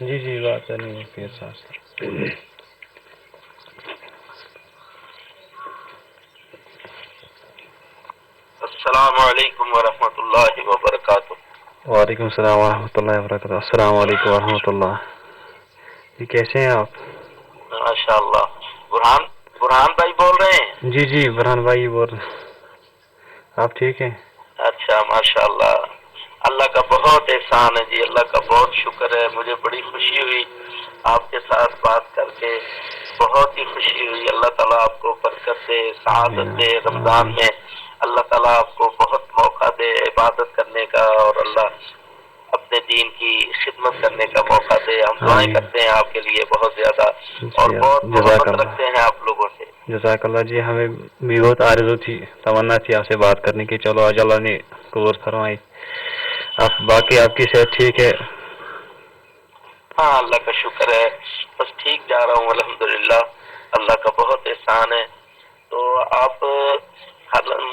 جی جی بات کر رہی پیر صاحب سے السلام علیکم ورحمۃ اللہ وبرکاتہ۔ وعلیکم السلام ورحمۃ اللہ وبرکاتہ۔ السلام علیکم ورحمۃ اللہ۔ جی کیسے ہیں آپ؟ ماشاء اللہ برہان برہان بھائی بول رہے ہیں؟ جی جی برہان بھائی بول رہے ہیں۔ آپ ٹھیک ہیں؟ اچھا ماشاء اللہ اللہ کا بہت احسان ہے جی اللہ کا بہت شکر ہے مجھے بڑی خوشی ہوئی آپ کے ساتھ بات کر کے بہت ہی خوشی ہوئی۔ اللہ تعالیٰ آپ کو برکت دے سعادت دے رمضان میں۔ اللہ تعالیٰ آپ کو بہت موقع دے عبادت کرنے کا اور اللہ اپنے دین کی خدمت کرنے کا موقع دے۔ ہم دعائیں کرتے ہیں آپ کے لیے بہت زیادہ اور بہت محبت رکھتے ہیں آپ لوگوں سے۔ جزاک اللہ جی ہمیں بھی بہت آرزو تھی تمنا تھی آپ سے بات کرنے کی۔ چلو آج اللہ نے قبول فرمائی۔ آپ باقی آپ کی صحت ٹھیک ہے؟ ہاں اللہ کا شکر ہے۔ بس ٹھیک جا رہا ہوں الحمدللہ۔ اللہ کا بہت احسان ہے۔ تو آپ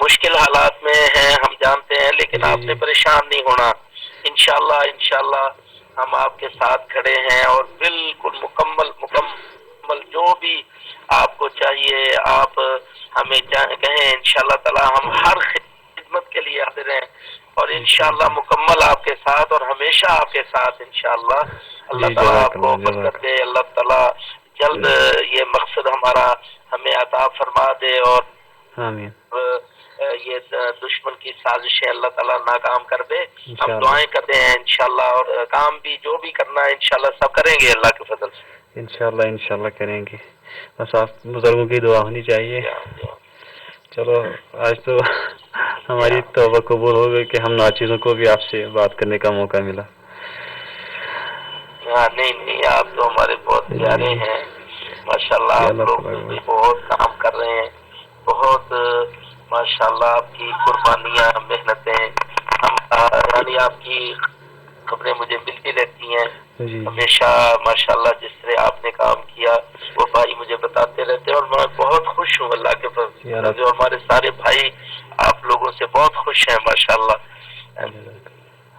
مشکل حالات میں ہیں ہم جانتے ہیں لیکن جی، آپ جی۔ نے پریشان نہیں ہونا۔ انشاءاللہ انشاءاللہ ہم آپ کے ساتھ کھڑے ہیں اور بالکل مکمل مکمل جو بھی آپ کو چاہیے آپ ہمیں کہیں انشاءاللہ تعالی ہم ہر خدمت کے لیے حاضر ہیں۔ اور انشاءاللہ مکمل آپ کے ساتھ اور ہمیشہ آپ کے ساتھ انشاءاللہ اللہ جی، تعالیٰ آپ کو برکت دے اللہ تعالیٰ جلد جی۔ یہ مقصد ہمارا ہمیں عطا فرما دے اور یہ دشمن کی سازشیں اللہ تعالیٰ ناکام کر دے۔ ہم دعائیں کرتے ہیں انشاءاللہ اور کام بھی جو بھی کرنا ہے انشاءاللہ سب کریں گے اللہ کے فضل سے۔ انشاءاللہ انشاءاللہ کریں گے۔ بس آپ بزرگوں کی دعا ہونی چاہیے۔ جی، چلو آج تو ہماری توبہ قبول ہو گئی کہ ہم ناچیزوں کو بھی آپ سے بات کرنے کا موقع ملا۔ ہاں، نہیں نہیں آپ تو ہمارے بہت پیارے ہیں۔ ماشاء اللہ بہت کام کر رہے ہیں۔ بہت ماشاء اللہ آپ کی قربانیاں محنتیں۔ یعنی آپ کی خبریں مجھے ملتی رہتی ہیں۔ جی، جی۔ ہمیشہ ماشاء اللہ جس طرح آپ نے کام کیا وہ بھائی مجھے بتاتے رہتے ہیں اور میں بہت خوش ہوں۔ اللہ کے فضل جو ہمارے سارے بھائی آپ لوگوں سے بہت خوش ہیں ماشاءاللہ۔